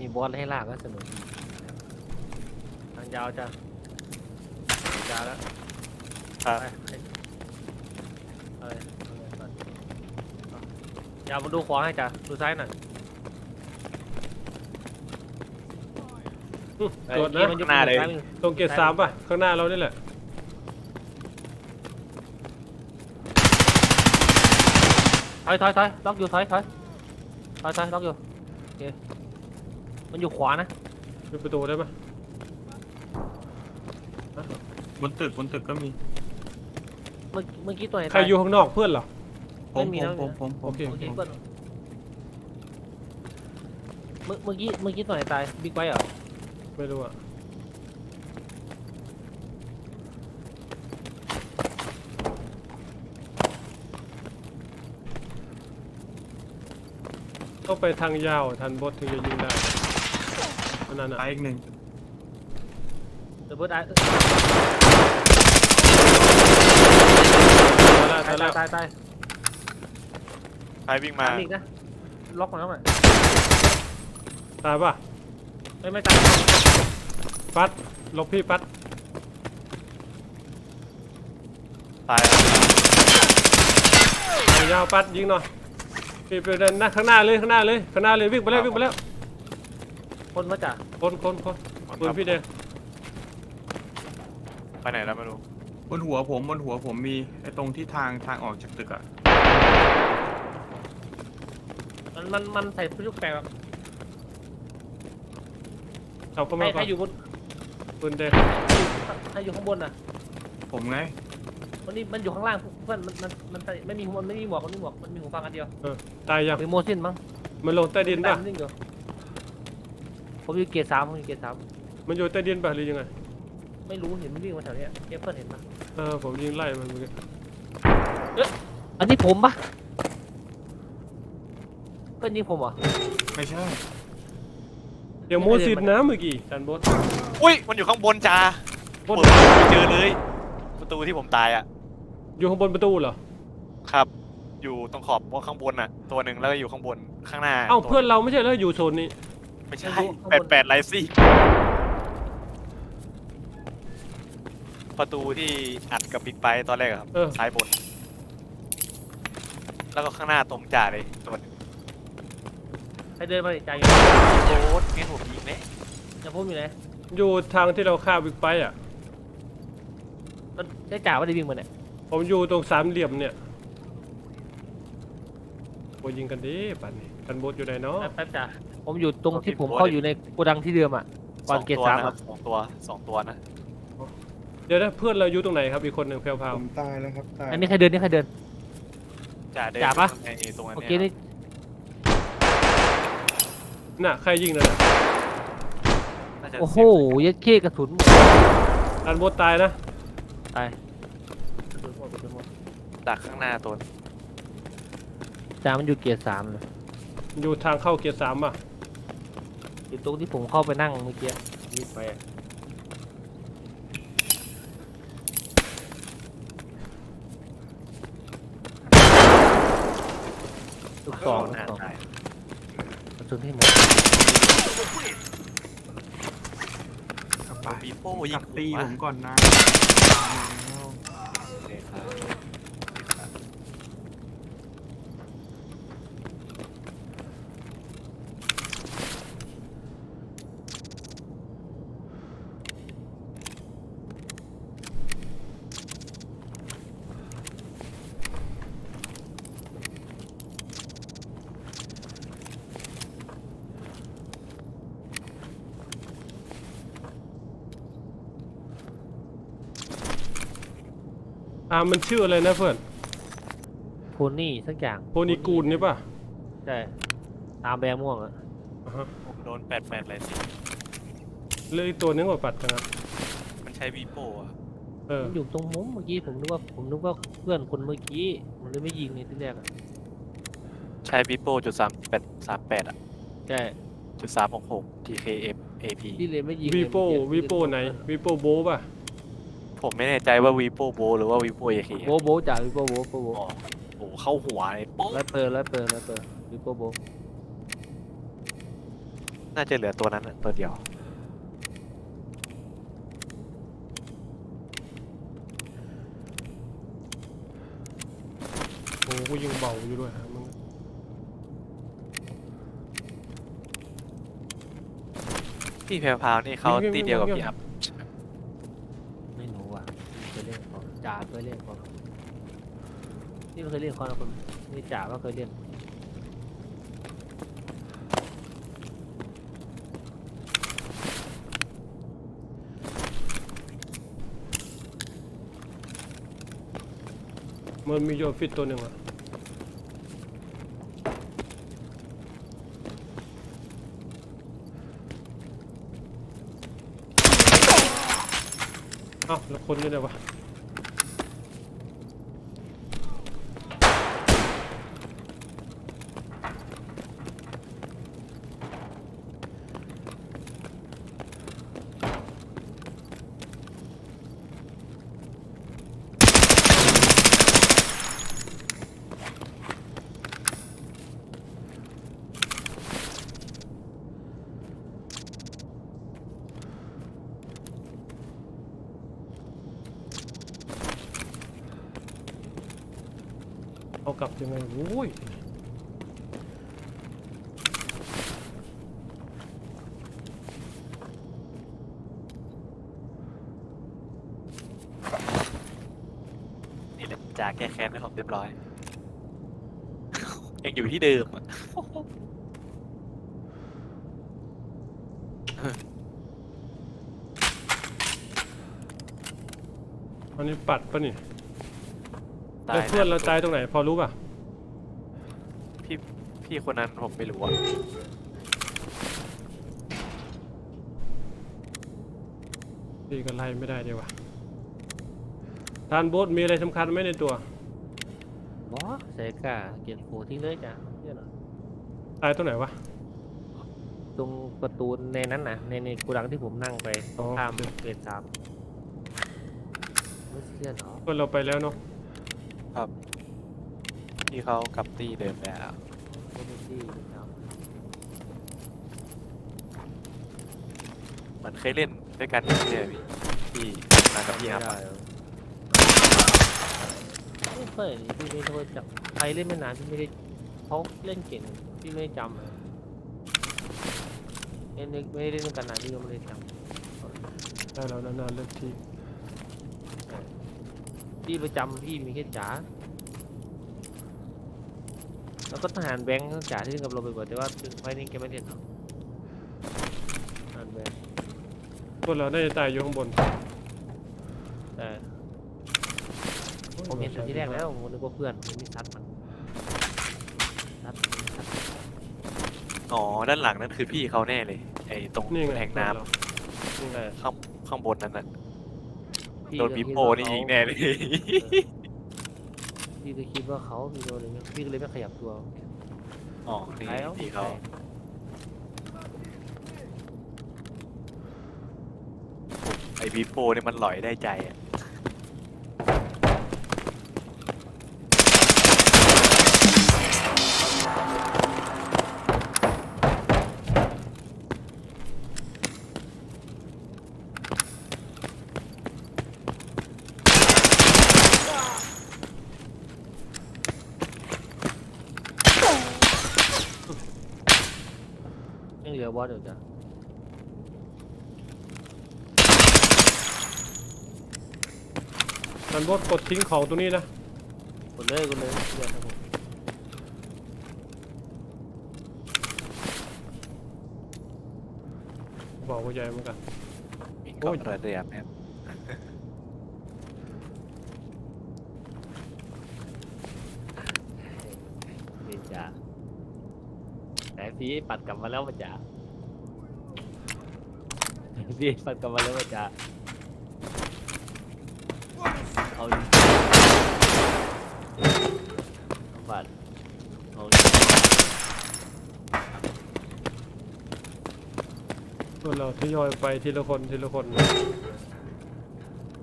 มีบอสให้ลากก็สนุกดีนะครับทางยาวจะยาวแล้วครับ ไปไปเอาเลยเอาเลยก่อนเอายาวมาดูขวาให้จ้ะดูซ้ายหน่อยอืมไอ้ตรวจเมื่อนะกี้มันยกหน้าเลยซ้มือ ตรงเกตสามป่ะ ข้างหน้าเรานี่แหละถอยถอยถอยล็อก มันอยู่ขวานะมีประตูได้ปะบนตึกบนตึกก็มี เมื่อเมื่อกี้ตัวไหนใครอยู่ข้างนอกเพื่อนเหรอผมไม่มีผแล้มว ผมผมผโอมเคเมื่อกี้เพื่อนเมื่อเมื่อกี้เมื่อกี้ตัวไหนตายบิ๊กไบค์เหรอไม่รู้อะต้องไปทางยาวทันบดถึงจะยิงได้ อันนั้นอะตายอีกหนึ่งเดอะเบิร์ดตายตายแล้วตาตายยแล้วตายตายใครวิ่งมาตามอีกนะ ล็อกมาแล้วหน่อยตายป่ะไม่ไม่ตายปัดหลบพี่ปัดตายทางยาวปัดยิงหน่อยพี่ไปเดินหน้าข้างหน้าเลยข้างหน้าเลยข้างหน้าเลยวิ่งไปแล้ววิ่งไปแล้ว คนมาจ้ะคนคนคนปืนพี่แดงไปไหนแล้วไม่รู้บนหัวผมบนหัวผมมีไอ้ตรงที่ทางทางออกจากตึกอะมันมันมันใส่พลุกแปลกแบบเอาเข้าใครมาใคก่รอนอยู่บนปืนแดงใครอยู่ข้างบนน่ะผมไงวันนี้มันอยู่ข้างล่างเพื่อนมันมันมันไม่มีมันไม่มีหมวกมันไม่มีหมวกมันมีหูฟังอันเดียวเออตายยังมีโมซินมั้งมันลงใต้ดินป่ะแต่มันิ่งอยู่ ผมอยู่เกียร์สามผมอยู่เกียร์สามมันอยู่ใต้ดินป่ะหรือยังไงไม่รู้เห็นมันวิ่งมาแถวเนี้ยเอฟเฟิลเห็นปะเออผมยิงไล่มันเมื่อกี้อันนี้ผมปะเพื่อนยิงผมเหรอไม่ใช่เดี๋ยวโมซินนะเมื่อกี้ทันบดอุ้ยมันอยู่ข้างบนจ้าบนเปิดประตูไม่เจอเลย ประตูที่ผมตายอะ อยู่ข้างบนประตูเหรอครับ อยู่ตรงขอบข้างบนอะ ตัวหนึ่งแล้วก็อยู่ข้างบนข้างหน้าเอ้าตัวเพื่อนเราไม่ใช่เหรออยู่โซนนี้ ไม่ใช่แปดแปดไลซี่ประตูที่อัดกับบิ๊กไบค์ตอนแรกอะครับ เออ ซ้ายบน แล้วก็ข้างหน้าตรงจ่าเลยตัวหนึ่งใครเดินมาใจโดนงั้นผมยิงไหมจะพุ่มอยู่ไหนอยู่ทางที่เราฆ่าบิ๊กไบค์อะ มันได้จ่าว่าได้วิ่งมาเนี่ยผมอยู่ตรงสามเหลี่ยมเนี่ยโอ้ยิงกันดิปั่นนี่ทันบดอยู่ไหนเนาะแป๊บแป๊บจ่า ผมอยู่ตรงที่ผมเข้าอยู่ในโกดังที่เดิมอะสก่ออนงเกียตัวร์สามนะคครัรับบสองตัวสองตัวนะเดี๋ยวนะเพื่อนเราอยู่ตรงไหนครับอีกคนหนึ่งแพรวผมตายแล้วครับตายอันนี้ใครเดินนี่ใครเดิน จ่าเดินจ่าปะไอ้ตรงนั้นโอเนี่ยเคนี่ๆน่ะใครยิงน่ะนะน่าจะโอ้โหเสียงยัดเข้กระสุนหมดทันบดตายนะตายกระสุนหมดกระสุนหมดดักข้างหน้าตัวจ่ามันอยู่เกียร์สามเลยอยู่ทางเข้าเกียร์สามอะ อยู่ตรงที่ผมเข้าไปนั่งเมื่อกี้รีบไปอะลูกสองลูกหน้าสองตายกระสุนที่หมดกลับไปปีโป้ยิกลังบตีผมก่อนนะ อ่ามันชื่ออะไรนะเพื่อนโพนี่สักอย่างโพนิกูลนี่ป่ะใช่ตามแบร์ม่วงอะอ่าฮะผมโดนแปดแปดไลซี่เหลยตัวนึงว่าปัดจังครับมันใช้วีโป้อะเออมันอยู่ตรงมุมเมื่อกี้ผมนึกว่าผมนึกว่าเพื่อนคนเมื่อกี้ผมเลยไม่ยิงในที่แรกอะใช้วีโป้จุดสามแปดสามแปดอะใช่จุดสามหกหก TKM AP ที่เลยไม่ยิงวีโป้เลยเมื่อกี้วีโป้ไหนวีโป้โบป่ะ ผมไม่แน่ใจว่าวีโป้โบหรือว่าวีโป้เอเคโบโบจ่าวิโป้โบโบโบอ๋อโอ้โหเข้าหัวเลยโป๊ะไล่เปิดไล่เปิดไล่เปิดวิโป้โบน่าจะเหลือตัวนั้นน่ะตัวเดียว โอ้กูยิงเบาอยู่ด้วยฮะมึงพี่แพรวพราวนี่เขาตีเดียวกับพี่อัพ ไม่รู้อะเคยเล่นเขา จ่าเคยเล่นเขานี่ไม่เคยเล่นเขานะคนนี่จ่าว่าเคยเล่นมันมีโยฟิตตัวหนึ่งอะเอ้าแล้วคนอยู่ไหนวะ เอากลับยังไงโอ้ยนี่แหละจ่าแก้แค้นให้ผมเรียบร้อย ยังอยู่ที่เดิมอะอันนี้ปัดปะนี่ ตาแล้วยะเพื่อนเราตายตรงไหน พอรู้ป่ะ พี่พี่คนนั้นผมไม่รู้อะดีกันไล่ไม่ได้ดีว่ะทานโบ๊ทมีอะไรสำคัญไหมในตัว บอสเซกาเกียนโฟทิ้งเลยจ้ะเนี่ยนะตายตรงไหนวะ ตรงประตูในนั้นนะในในกูดังที่ผมนั่งไปตรงข้ามโอเค เกรดสามไม่เชื่อหรอเพื่อนเราไปแล้วเนาะ พี่เขากลับตีเดิมแล้วไม่ได้ที่ครับเหมือนเคยเล่นด้วยกันอย่างเนี่ยพี่พี่มากับพี่อัพไม่อะได้หรอกไม่เคยพี่ไม่เคยจับใครเล่นไม่นานพี่ไม่ได้เขาเล่นเก่งพี่ไม่ได้จำอะเล่นไม่ไม่ได้เล่นด้วยกันนานพี่ก็ไม่ได้จำ ได้แล้วนานๆเลิกที พี่ประจำพี่มีแค่จ๋าแล้วก็ทหารแบงค์จ๋าที่เล่นกับเราบ่อยๆแต่ว่าไฟนี้แกไม่เล่นหรอกทหารแบงค์พวกเราได้ตายอยู่ข้างบนแต่ผมเห็นแต่ที่แรกแล้วผมนึกว่าเพื่อนผมไม่ซัดมันซัดมันซัดอ๋อ ด้านหลังนั่นคือพี่เขาแน่เลย ไอ้ตรงนี่ไงแทงน้เออำข้างข้างบนนั่นน่ะ พี่โดนก็บิคิโปว่านี่เขายิงแน่เลยเออพี่ก็คิดว่าเขาพี่โดนอะไรเงี้ยพี่ก็เลยไม่ขยับตัวอ๋อนี่แล้วพี่เขาไอ้บิโปนี่มันหลอยได้ใจอะ ยังเหลือบอสเดี๋ยวจ้ะทานโบ๊ทกดทิ้งของตรงนี้นะกดเลยกดเลยเดี๋ยวครับผมบอกว่าใหญ่เหมือนกัน มีโอ้เกาะยเรือเรือแมพนี่จ้ะ พี่ปัดกลับมาแล้วมาจ้ะพี่ปัดกลับมาแล้วมาจ้ะเอาดิเอาปัดเอาดิพวกเราทยอยไปทีละคนทีละคน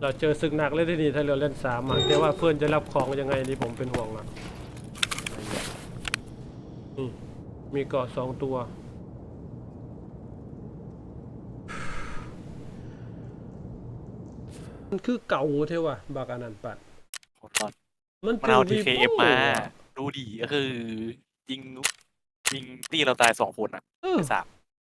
เราเจอศึกหนักเลยที่นี่ถ้าเราเล่นสามอะแต่ว่าเพื่อนจะรับของยังไงนี่ผมเป็นห่วงนะนี่มี มีเกาะสองตัว มันคือเก่าเทว่ะบากานันปัดตรมันมันเอาทีเคเอฟมา ดูดีก็คือยิงยิงตีเราตายสองคนอะสาม